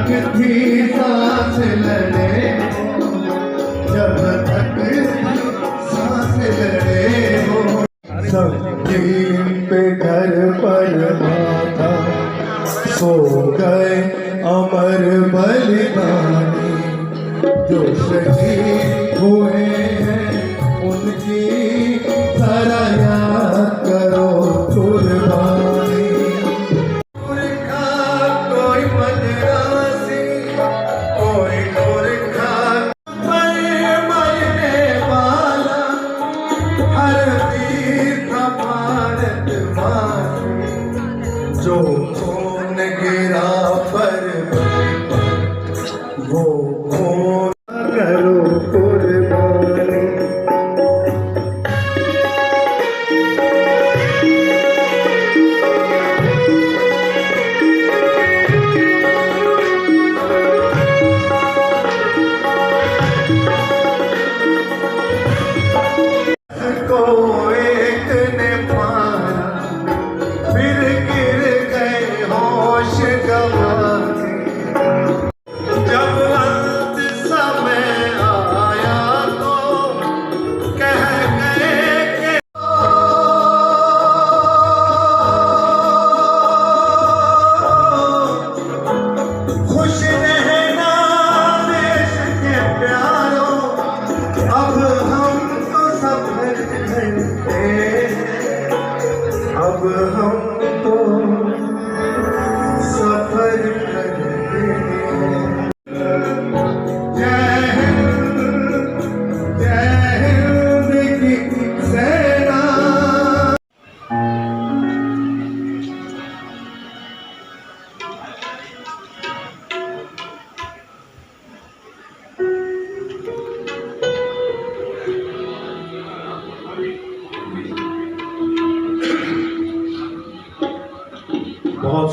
तक थी सांस लड़े जब तक सांस लड़े हो सब नीम पे घर पर माथा सो गए अमर बलिदानी जो शहीद हुए हैं उनकी जरा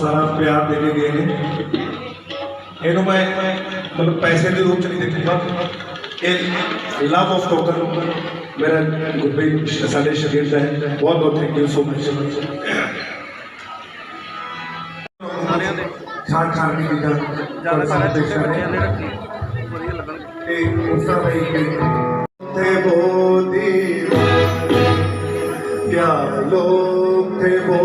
ਸਾਰਾ ਪਿਆਰ ਦੇ ਕੇ ਗਏ ਨੇ। ਇਹਨੂੰ ਮੈਂ ਮਤਲਬ ਪੈਸੇ ਦੇ ਰੂਪ ਚ ਨਹੀਂ ਦੇਖੂਗਾ। ਇਹ ਲਵ ਆਫ ਟੋਕਨ ਮੇਰਾ ਗੁਰਪ੍ਰੀਤ ਸਾਡੇ ਸ਼ਗਿਰਦ ਹੈ। ਬਹੁਤ ਬਹੁਤ thank you so much Khan Khan ਦੀ ਗੱਲ ਜ਼ਿਆਦਾ ਸਾਰੇ ਦੇਖਣ ਲੱਗਣ। ਤੇ ਉਸ ਤੇ ਬੋਦੀ ਪਿਆਰ ਲੋਕ ਤੇ ਬੋ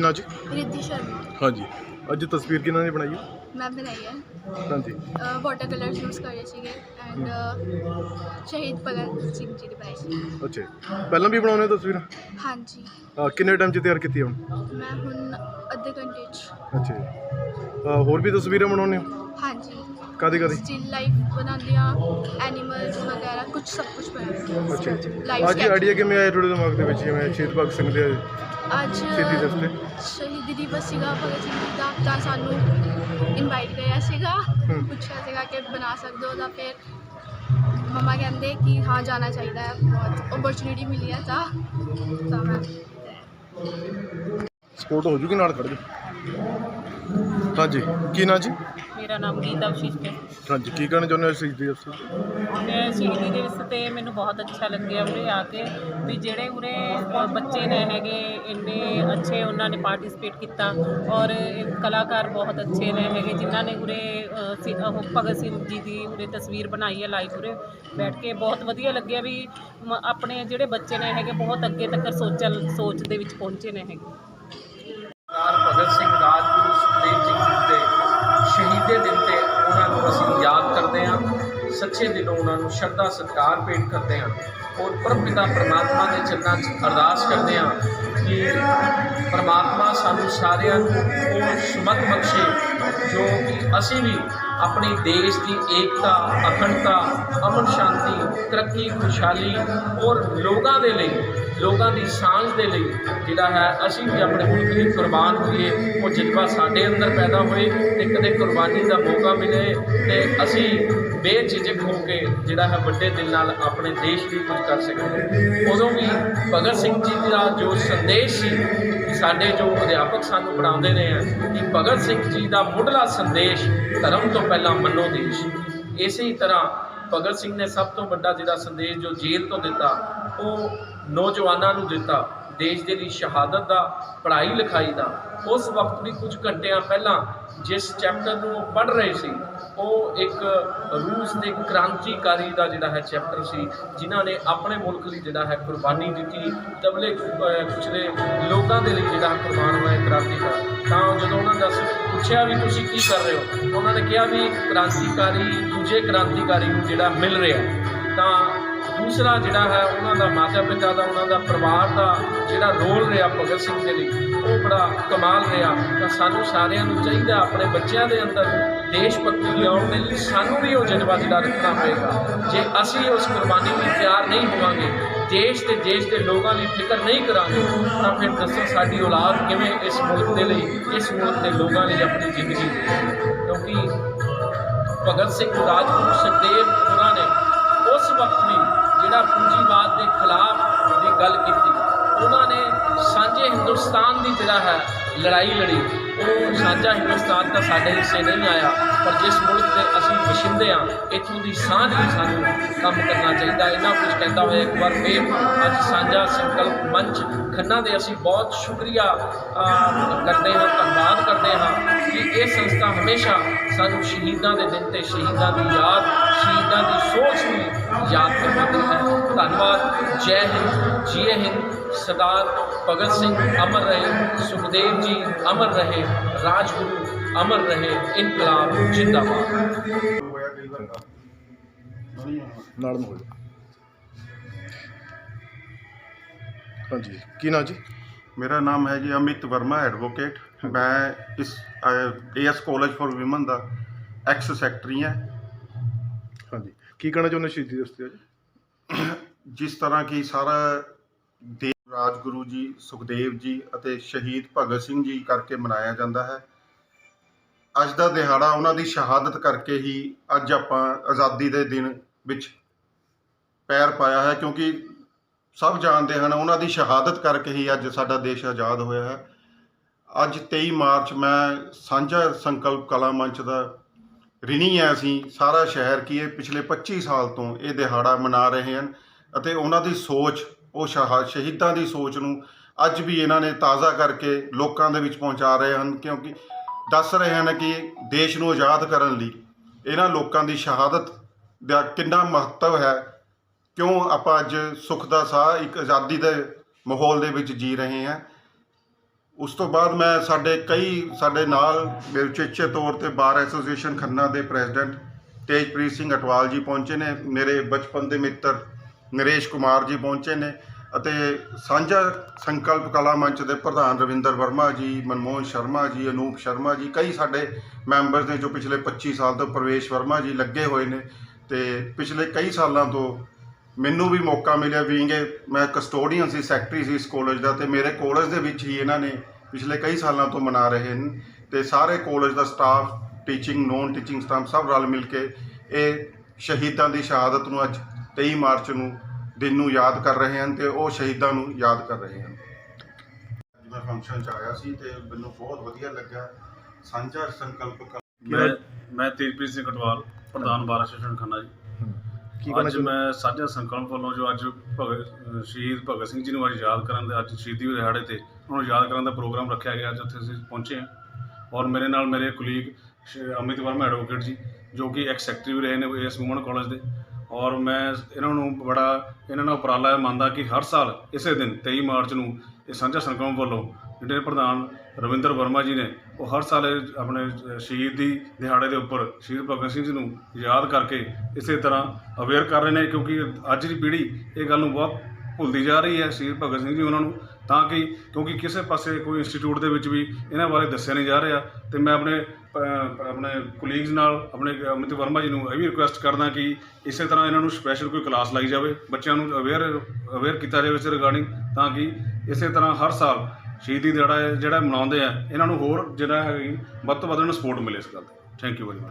ਕੀ ਨਾਂ ਜੀ? ਰਿੱਧੀ ਸ਼ਰਮਾ। ਹਾਂਜੀ। ਅੱਜ ਤਸਵੀਰ ਕਿਹਨਾਂ ਨੇ ਬਣਾਈ ਹੈ? ਮੈਂ ਬਣਾਈ ਹੈ। ਹਾਂਜੀ। ਵਾਟਰ ਕਲਰਸ ਯੂਜ਼ ਕਰੇ ਸੀਗੇ ਐਂਡ ਸ਼ਹੀਦ ਭਗਤ ਸਿੰਘ ਜੀ ਦੀ ਬਣਾਈ ਸੀ। ਅੱਛਾ ਪਹਿਲਾਂ ਵੀ ਬਣਾਉਣੇ ਤਸਵੀਰ? ਹਾਂਜੀ। ਕਿੰਨੇ ਟਾਈਮ 'ਚ ਤਿਆਰ ਕੀਤੀ ਹੁਣ? ਮੈਂ ਹੁਣ ਅੱਧੇ ਘੰਟੇ ਚ। ਅੱਛਾ ਹੋਰ ਵੀ ਤਸਵੀਰਾਂ ਬਣਾਉਣੇ ਹਾਂਜੀ। ਕਾਦੀ ਕਾਦੀ ਸਟਿਲ ਲਾਈਫ ਬਣਾਉਂਦੇ ਆ ਐਨੀਮਲਸ ਵਗੈਰਾ ਕੁਝ ਸਭ ਕੁਝ ਬਣਾਉਂਦੇ ਆ ਅੱਛਾ ਲਾਈਵ ਅੱਜ ਆਈਡੀਆ ਕਿਵੇਂ ਆਇਆ ਤੁਹਾਡੇ ਦਿਮਾਗ ਦੇ ਵਿੱਚ? ਜਿਵੇਂ ਸ਼ਹੀਦ ਭਗਤ ਸਿੰਘ ਦੇ ਅੱਜ ਸ਼ਹੀਦੀ ਦਿਵਸ ਤੇ ਸ਼ਹੀਦੀ ਦਿਵਸ ਸੀਗਾ ਭਗਤ ਸਿੰਘ ਜੀ ਦਾ ਤਾਂ ਸਾਨੂੰ ਇਨਵਾਈਟ ਕਰਿਆ ਸੀਗਾ। ਪੁੱਛਿਆ ਸੀਗਾ ਕਿ ਬਣਾ ਸਕਦੇ ਹੋ ਤਾਂ ਫਿਰ ਮਮਾ ਕਹਿੰਦੇ ਕਿ ਹਾਂ ਜਾਣਾ ਚਾਹੀਦਾ ਹੈ ਬਹੁਤ ਓਪਰਚੁਨਿਟੀ ਮਿਲੀ ਹੈ ਤਾਂ। ਤਾਂ ਮੈਂ ਸਪੋਰਟ ਹੋ ਜੂਗੀ ਨਾਲ ਖੜ ਜਾ ਹਾਂਜੀ ਕੀ ਨਾਂ ਜੀ? ਮੇਰਾ ਨਾਮ ਗੀਤਾ ਵਸ਼ਿਸ਼ਟ ਹੈ। ਹਾਂਜੀ ਕੀ ਕਹਿਣਾ ਚਾਹੁੰਦੇ ਹੋ ਸ਼ਹੀਦੀ ਦਿਵਸ ਤੇ? ਮੈਂ ਸ਼ਹੀਦੀ ਦਿਵਸ ਤੇ ਮੈਨੂੰ ਬਹੁਤ ਅੱਛਾ ਲੱਗਿਆ ਉਰੇ ਆ ਕੇ ਵੀ ਜਿਹੜੇ ਉਰੇ ਬੱਚੇ ਨੇ ਹੈਗੇ ਇੰਨੇ ਅੱਛੇ ਉਹਨਾਂ ਨੇ ਪਾਰਟਿਸਿਪੇਟ ਕੀਤਾ ਔਰ ਇਹ ਕਲਾਕਾਰ ਬਹੁਤ ਅੱਛੇ ਨੇ ਹੈਗੇ ਜਿਨ੍ਹਾਂ ਨੇ ਉਰੇ ਅ, ਸਿ- ਉਹ ਭਗਤ ਸਿੰਘ ਜੀ ਦੀ ਉਰੇ ਤਸਵੀਰ ਬਣਾਈ ਹੈ ਲਾਈਵ ਉਰੇ। ਬੈਠ ਕੇ ਬਹੁਤ ਵਧੀਆ ਲੱਗਿਆ ਵੀ ਮ- ਆਪਣੇ ਜਿਹੜੇ ਬੱਚੇ ਨੇ ਹੈਗੇ ਬਹੁਤ ਅੱਗੇ ਤੱਕ ਸੋਚਲ ਸੋਚ ਦੇ ਵਿੱਚ ਪਹੁੰਚੇ ਨੇ ਹੈਗੇ। ਸਰਦਾਰ ਭਗਤ ਸਿੰਘ ਰਾਜਗੁਰੂ ਨੂੰ ਸ਼ਰਧਾ ਸਤਿਕਾਰ ਭੇਟ ਕਰਦੇ ਹਾਂ ਔਰ ਪਰਮਪਿਤਾ ਪਰਮਾਤਮਾ ਦੇ ਚਰਨਾਂ 'ਚ ਅਰਦਾਸ ਕਰਦੇ ਹਾਂ ਕਿ ਪਰਮਾਤਮਾ ਸਾਨੂੰ ਸਾਰਿਆਂ ਨੂੰ ਉਹ ਸੁਮਤ ਬਖਸ਼ੇ ਜੋ ਕਿ ਅਸੀਂ ਵੀ ਆਪਣੇ ਦੇਸ਼ ਦੀ ਏਕਤਾ, ਅਖੰਡਤਾ, ਅਮਨ ਸ਼ਾਂਤੀ, ਤਰੱਕੀ, ਖੁਸ਼ਹਾਲੀ ਔਰ ਲੋਕਾਂ ਦੇ ਲਈ, ਲੋਕਾਂ ਦੀ ਸਾਂਝ ਦੇ ਲਈ ਜਿਹੜਾ ਹੈ ਅਸੀਂ ਵੀ ਆਪਣੇ ਮੁਲਕ ਲਈ ਕੁਰਬਾਨ ਹੋਈਏ, ਉਹ ਜਜ਼ਬਾ ਸਾਡੇ ਅੰਦਰ ਪੈਦਾ ਹੋਏ ਤੇ ਕਦੇ ਕੁਰਬਾਨੀ ਦਾ ਮੌਕਾ ਮਿਲੇ ਤੇ ਅਸੀਂ ਬੇਝਿਜਕ ਹੋ ਕੇ ਜਿਹੜਾ ਹੈ ਵੱਡੇ ਦਿਲ ਨਾਲ ਆਪਣੇ ਦੇਸ਼ ਲਈ ਕੁਝ ਕਰ ਸਕੀਏ ਉਦੋਂ ਵੀ ਭਗਤ ਸਿੰਘ ਜੀ ਦਾ ਜੋ ਸੰਦੇਸ਼ ਸੀ ਸਾਡੇ ਜੋ ਅਧਿਆਪਕ ਸਾਨੂੰ ਪੜ੍ਹਾਉਂਦੇ ਨੇ ਆ, ਕਿ ਭਗਤ ਸਿੰਘ ਜੀ ਦਾ ਮੁੱਢਲਾ ਸੰਦੇਸ਼ ਧਰਮ ਤੋਂ ਪਹਿਲਾਂ ਮੰਨੋ ਦੇਸ਼। ਇਸੇ ਤਰ੍ਹਾਂ ਭਗਤ ਸਿੰਘ ਨੇ ਸਭ ਤੋਂ ਵੱਡਾ ਜਿਹੜਾ ਸੰਦੇਸ਼ ਜੋ ਜੇਲ੍ਹ ਤੋਂ ਦਿੱਤਾ, ਉਹ ਨੌਜਵਾਨਾਂ ਨੂੰ ਦਿੱਤਾ ਦੇਸ਼ ਦੇ ਲਈ ਸ਼ਹਾਦਤ ਦਾ, ਪੜ੍ਹਾਈ ਲਿਖਾਈ ਦਾ, ਉਸ ਵਕਤ ਵੀ ਕੁਝ ਘੰਟਿਆਂ ਪਹਿਲਾਂ ਜਿਸ ਚੈਪਟਰ ਨੂੰ ਉਹ ਪੜ੍ਹ ਰਹੇ ਸੀ, ਉਹ ਇੱਕ ਰੂਸ ਦੇ ਕ੍ਰਾਂਤੀਕਾਰੀ ਦਾ ਜਿਹੜਾ ਹੈ ਚੈਪਟਰ ਸੀ, ਜਿਨ੍ਹਾਂ ਨੇ ਆਪਣੇ ਮੁਲਕ ਲਈ ਜਿਹੜਾ ਹੈ ਕੁਰਬਾਨੀ ਦਿੱਤੀ, ਤਬਲੇ ਕੁਚਲੇ ਲੋਕਾਂ ਦੇ ਲਈ ਜਿਹੜਾ ਕੁਰਬਾਨ ਹੋਇਆ ਕ੍ਰਾਂਤੀਕਾਰ ਤਾਂ ਜਦੋਂ ਉਹਨਾਂ ਦਾ ਪੁੱਛਿਆ ਵੀ ਤੁਸੀਂ ਕੀ ਕਰ ਰਹੇ ਹੋ, ਉਹਨਾਂ ਨੇ ਕਿਹਾ ਵੀ ਕ੍ਰਾਂਤੀਕਾਰੀ, ਦੂਜੇ ਕ੍ਰਾਂਤੀਕਾਰੀ ਨੂੰ ਜਿਹੜਾ ਮਿਲ ਰਿਹਾ। ਤਾਂ ਦੂਸਰਾ ਜਿਹੜਾ ਹੈ, ਉਹਨਾਂ ਦਾ ਮਾਤਾ ਪਿਤਾ ਦਾ, ਉਹਨਾਂ ਦਾ ਪਰਿਵਾਰ ਦਾ ਜਿਹੜਾ ਰੋਲ ਰਿਹਾ ਭਗਤ ਸਿੰਘ ਦੇ ਲਈ, ਉਹ ਬੜਾ ਕਮਾਲ ਰਿਹਾ। ਤਾਂ ਸਾਨੂੰ ਸਾਰਿਆਂ ਨੂੰ ਚਾਹੀਦਾ ਆਪਣੇ ਬੱਚਿਆਂ ਦੇ ਅੰਦਰ ਦੇਸ਼ ਭਗਤੀ ਲਿਆਉਣ ਦੇ ਲਈ ਸਾਨੂੰ ਵੀ ਉਹ ਜਜ਼ਬਾ ਜਿਹੜਾ ਰੱਖਣਾ ਪਏਗਾ। ਜੇ ਅਸੀਂ ਉਸ ਕੁਰਬਾਨੀ ਲਈ ਤਿਆਰ ਨਹੀਂ ਹੋਵਾਂਗੇ, ਦੇਸ਼ ਤੇ ਦੇਸ਼ ਦੇ ਲੋਕਾਂ ਲਈ ਫਿਕਰ ਨਹੀਂ ਕਰਾਂਗੇ, ਤਾਂ ਫਿਰ ਦੱਸੋ ਸਾਡੀ ਔਲਾਦ ਕਿਵੇਂ ਇਸ ਮੁਲਕ ਦੇ ਲਈ, ਇਸ ਮੁਲਕ ਦੇ ਲੋਕਾਂ ਲਈ ਆਪਣੀ ਜ਼ਿੰਦਗੀ ਕਿਉਂਕਿ ਭਗਤ ਸਿੰਘ, ਰਾਜਗੁਰੂ, ਸੁਖਦੇਵ ਹੋਰਾਂ ਨੇ ਲੜਾਈ ਲੜੀ। ਉਹ ਸਾਂਝਾ ਹਿੰਦੁਸਤਾਨ ਤਾਂ ਸਾਡੇ ਹਿੱਸੇ ਨਹੀਂ ਆਇਆ, ਪਰ ਜਿਸ ਮੁਲਕ ਦੇ ਅਸੀਂ ਵਸਿੰਦੇ ਹਾਂ, ਇੱਥੋਂ ਦੀ ਸਾਂਝ ਲਈ ਸਾਨੂੰ ਕੰਮ ਕਰਨਾ ਚਾਹੀਦਾ ਇਹਨਾਂ ਕੁਝ ਕਹਿੰਦਾ ਹੋਇਆ ਇੱਕ ਵਾਰ ਫੇਰ ਅੱਜ ਸਾਂਝਾ ਸੰਕਲਪ ਮੰਚ ਖੰਨਾ ਦੇ ਅਸੀਂ ਬਹੁਤ ਸ਼ੁਕਰੀਆ ਕਰਦੇ ਹਾਂ, ਧੰਨਵਾਦ ਕਰਦੇ ਹਾਂ ਕਿ ਇਹ ਸੰਸਥਾ ਹਮੇਸ਼ਾ ਸਾਨੂੰ ਸ਼ਹੀਦਾਂ ਦੇ ਦਿਨ ਤੇ ਸ਼ਹੀਦਾਂ ਦੀ ਯਾਦ, ਸ਼ਹੀਦਾਂ ਦੀ ਸੋਚ ਨੂੰ ਯਾਦ ਕਰਵਾਉਂਦੀ ਹੈ। ਧੰਨਵਾਦ। ਜੈ ਹਿੰਦ ਜੀਏ ਹਿੰਦ ਸਰਦਾਰ ਭਗਤ ਸਿੰਘ ਅਮਰ ਰਹੇ ਸੁਖਦੇਵ ਜੀ ਅਮਰ ਰਹੇ ਰਾਜਗੁਰੂ ਅਮਰ ਰਹੇ ਇਨਕਲਾਬ ਜਿੰਦਾਬਾਦ। ਨਾਲ ਨੂੰ ਹੋ ਜਾ। ਹਾਂਜੀ ਕੀ ਨਾਂ ਜੀ? ਮੇਰਾ ਨਾਮ ਹੈ ਜੀ ਅਮਿਤ ਵਰਮਾ ਐਡਵੋਕੇਟ ਮੈਂ ਇਸ ਏਐਸ ਕਾਲਜ ਫॉर ਔਮਨ ਦਾ ਐਕਸ ਸੈਕਟਰੀ ਹਾਂ। ਹਾਂਜੀ ਕੀ ਕਹਿਣਾ ਚਾਹੁੰਦੇ ਸ਼ਹੀਦੀ ਦਿਵਸ ਤੇ ਅੱਜ? ਜਿਸ ਤਰ੍ਹਾਂ ਕਿ ਸਾਰਾ ਦੇ ਰਾਜਗੁਰੂ ਜੀ, ਸੁਖਦੇਵ ਜੀ ਅਤੇ ਸ਼ਹੀਦ ਭਗਤ ਸਿੰਘ ਜੀ ਕਰਕੇ ਮਨਾਇਆ ਜਾਂਦਾ ਹੈ। ਅੱਜ ਦਾ ਦਿਹਾੜਾ ਉਹਨਾਂ ਦੀ ਸ਼ਹਾਦਤ ਕਰਕੇ ਹੀ ਅੱਜ ਆਪਾਂ ਆਜ਼ਾਦੀ ਦੇ ਦਿਨ ਵਿੱਚ ਪੈਰ ਪਾਇਆ ਹੈ ਕਿਉਂਕਿ ਸਭ ਜਾਣਦੇ ਹਨ ਉਹਨਾਂ ਦੀ ਸ਼ਹਾਦਤ ਕਰਕੇ ਹੀ ਅੱਜ ਸਾਡਾ ਦੇਸ਼ ਆਜ਼ਾਦ ਹੋਇਆ ਹੈ। ਅੱਜ 23 ਮਾਰਚ ਮੈਂ ਸਾਂਝਾ ਸੰਕਲਪ ਕਲਾ ਮੰਚ ਦਾ ਰਿਣੀ ਹੈ ਅਸੀਂ। ਸਾਰਾ ਸ਼ਹਿਰ ਕੀ ਇਹ ਪਿਛਲੇ 25 ਸਾਲ ਤੋਂ ਇਹ ਦਿਹਾੜਾ ਮਨਾ ਰਹੇ ਹਨ। ਅਤੇ ਉਹਨਾਂ ਦੀ ਸੋਚ, ਉਹ ਸ਼ਹਾ, ਸ਼ਹੀਦਾਂ ਦੀ ਸੋਚ ਨੂੰ ਅੱਜ ਵੀ ਇਹਨਾਂ ਨੇ ਤਾਜ਼ਾ ਕਰਕੇ ਲੋਕਾਂ ਦੇ ਵਿੱਚ ਪਹੁੰਚਾ ਰਹੇ ਹਨ, ਕਿਉਂਕਿ ਦੱਸ ਰਹੇ ਹਨ ਕਿ ਦੇਸ਼ ਨੂੰ ਆਜ਼ਾਦ ਕਰਨ ਲਈ ਇਹਨਾਂ ਲੋਕਾਂ ਦੀ ਸ਼ਹਾਦਤ ਦਾ ਕਿੰਨਾ ਮਹੱਤਵ ਹੈ, ਕਿਉਂ ਆਪਾਂ ਅੱਜ ਸੁੱਖ ਦਾ ਸਾਹ, ਇੱਕ ਆਜ਼ਾਦੀ ਦੇ ਮਾਹੌਲ ਦੇ ਵਿੱਚ ਜੀ ਰਹੇ ਹਾਂ। ਉਸ ਤੋਂ ਬਾਅਦ ਮੈਂ ਸਾਡੇ ਕਈ, ਸਾਡੇ ਨਾਲ ਮੇਰੇ ਉਚੇਚੇ ਤੌਰ ਤੇ ਬਾਰ ਐਸੋਸੀਏਸ਼ਨ ਖੰਨਾ ਦੇ ਪ੍ਰੈਜ਼ੀਡੈਂਟ ਤੇਜਪ੍ਰੀਤ ਸਿੰਘ ਅਟਵਾਲ ਜੀ ਪਹੁੰਚੇ ਨੇ, ਮੇਰੇ ਬਚਪਨ ਦੇ ਮਿੱਤਰ ਨਰੇਸ਼ ਕੁਮਾਰ ਜੀ ਪਹੁੰਚੇ ਨੇ ਅਤੇ ਸਾਂਝਾ ਸੰਕਲਪ ਕਲਾ ਮੰਚ ਦੇ ਪ੍ਰਧਾਨ ਰਵਿੰਦਰ ਵਰਮਾ ਜੀ, ਮਨਮੋਹਨ ਸ਼ਰਮਾ ਜੀ, ਅਨੂਪ ਸ਼ਰਮਾ ਜੀ, ਕਈ ਸਾਡੇ ਮੈਂਬਰਸ ਨੇ ਜੋ ਪਿਛਲੇ 25 ਸਾਲ ਤੋਂ ਪ੍ਰਵੇਸ਼ ਵਰਮਾ ਜੀ ਲੱਗੇ ਹੋਏ ਨੇ ਤੇ ਪਿਛਲੇ ਕਈ ਸਾਲਾਂ ਤੋਂ ਮੈਨੂੰ ਵੀ ਮੌਕਾ ਮਿਲਿਆ ਬੀਇੰਗ ਮੈਂ ਕਸਟੋਡੀਅਨ ਸੀ ਸੈਕਟਰੀ ਸੀ ਇਸ ਕਾਲਜ ਦਾ ਤੇ ਮੇਰੇ ਕਾਲਜ ਦੇ ਵਿੱਚ ਹੀ ਇਹਨਾਂ ਨੇ ਪਿਛਲੇ ਕਈ ਸਾਲਾਂ ਤੋਂ ਮਨਾ ਰਹੇ ਨੇ ਤੇ ਸਾਰੇ ਕਾਲਜ ਦਾ staff teaching non teaching staff ਸਭ ਰਲ ਮਿਲ ਕੇ ਇਹ ਸ਼ਹੀਦਾਂ ਦੀ ਸ਼ਹਾਦਤ ਨੂੰ ਅੱਜ 23 ਮਾਰਚ ਨੂੰ ਦਿਨ ਨੂੰ ਯਾਦ ਕਰ ਰਹੇ ਹਨ ਤੇ ਉਹ ਸ਼ਹੀਦਾਂ ਨੂੰ ਯਾਦ ਕਰ ਰਹੇ ਹਨ। ਅੱਜ ਮੈਂ ਫੰਕਸ਼ਨ 'ਚ ਆਇਆ ਸੀ ਤੇ ਮੈਨੂੰ ਬਹੁਤ ਵਧੀਆ ਲੱਗਾ ਸਾਂਝਾ ਸੰਕਲਪ ਮੈਂ ਮੈਂ ਤੇਜਪ੍ਰੀਤ ਸਿੰਘ ਕਟਵਾਲ ਪ੍ਰਧਾਨ ਬਾਰਾ ਸੈਸ਼ਨ ਖੰਨਾ ਜੀ। ਕੀ ਅੱਜ ਮੈਂ ਸਾਂਝਾ ਸੰਕਲਪ ਵੱਲੋਂ ਜੋ ਅੱਜ ਭਗਤ ਸ਼ਹੀਦ ਭਗਤ ਸਿੰਘ ਜੀ ਨੂੰ ਅੱਜ ਯਾਦ ਕਰਨ ਦੇ ਅੱਜ ਸ਼ਹੀਦੀ ਦਿਹਾੜੇ ਤੇ ਉਹਨਾਂ ਨੂੰ ਯਾਦ ਕਰਨ ਦਾ ਪ੍ਰੋਗਰਾਮ ਰੱਖਿਆ ਗਿਆ ਅੱਜ ਉੱਥੇ ਅਸੀਂ ਪਹੁੰਚੇ ਹਾਂ। ਔਰ ਮੇਰੇ ਨਾਲ ਮੇਰੇ ਕੁਲੀਗ ਅਮਿਤ ਵਰਮਾ ਐਡਵੋਕੇਟ ਜੀ ਜੋ ਕਿ ਐਕਸ ਸੈਕਟਰੀ ਵੀ ਰਹੇ ਨੇ ਇਸ ਵੂਮਨ ਕਾਲਜ ਦੇ। ਔਰ ਮੈਂ ਇਹਨਾਂ ਨੂੰ ਬੜਾ, ਇਹਨਾਂ ਨਾਲ ਉਪਰਾਲਾ ਮੰਨਦਾ ਕਿ ਹਰ ਸਾਲ ਇਸੇ ਦਿਨ 23 ਮਾਰਚ ਨੂੰ ਇਹ ਸਾਂਝਾ ਸੰਗਮ ਵੱਲੋਂ ਜਿਹੜੇ ਪ੍ਰਧਾਨ ਰਵਿੰਦਰ ਵਰਮਾ ਜੀ ਨੇ, ਉਹ ਹਰ ਸਾਲ ਆਪਣੇ ਸ਼ਹੀਦ ਦੀ ਦਿਹਾੜੇ ਦੇ ਉੱਪਰ ਸ਼ਹੀਦ ਭਗਤ ਸਿੰਘ ਜੀ ਨੂੰ ਯਾਦ ਕਰਕੇ ਇਸੇ ਤਰ੍ਹਾਂ ਅਵੇਅਰ ਕਰ ਰਹੇ ਨੇ, ਕਿਉਂਕਿ ਅੱਜ ਦੀ ਪੀੜ੍ਹੀ ਇਹ ਗੱਲ ਨੂੰ ਬਹੁਤ ਭੁੱਲਦੀ ਜਾ ਰਹੀ ਹੈ ਸ਼ਹੀਦ ਭਗਤ ਸਿੰਘ ਜੀ ਉਹਨਾਂ ਨੂੰ, ਤਾਂ ਕਿ ਕਿਉਂਕਿ ਕਿਸੇ ਪਾਸੇ ਕੋਈ ਇੰਸਟੀਚਿਊਟ ਦੇ ਵਿੱਚ ਵੀ ਇਹਨਾਂ ਬਾਰੇ ਦੱਸਿਆ ਨਹੀਂ ਜਾ ਰਿਹਾ, ਤੇ ਮੈਂ ਆਪਣੇ ਆਪਣੇ ਕੁਲੀਗਸ ਨਾਲ, ਆਪਣੇ ਅਮਿਤ ਵਰਮਾ ਜੀ ਨੂੰ ਇਹ ਵੀ ਰਿਕੁਐਸਟ ਕਰਦਾ ਕਿ ਇਸੇ ਤਰ੍ਹਾਂ ਇਹਨਾਂ ਨੂੰ ਸਪੈਸ਼ਲ ਕੋਈ ਕਲਾਸ ਲਾਈ ਜਾਵੇ, ਬੱਚਿਆਂ ਨੂੰ ਅਵੇਅਰ ਅਵੇਅਰ ਕੀਤਾ ਜਾਵੇ ਇਸ ਰਿਗਾਰਡਿੰਗ ਤਾਂ ਕਿ ਇਸੇ ਤਰ੍ਹਾਂ ਹਰ ਸਾਲ ਸ਼ਹੀਦੀ ਦਿਹਾੜਾ ਇਹ ਜਿਹੜਾ ਮਨਾਉਂਦੇ ਆ, ਇਹਨਾਂ ਨੂੰ ਹੋਰ ਜਿਹੜਾ ਹੈ, ਵੱਧ ਤੋਂ ਵੱਧ ਇਹਨਾਂ ਨੂੰ ਸਪੋਰਟ ਮਿਲੇ ਇਸ ਗੱਲ ਦੀ ਥੈਂਕ ਯੂ ਵੈਰੀ ਮਚ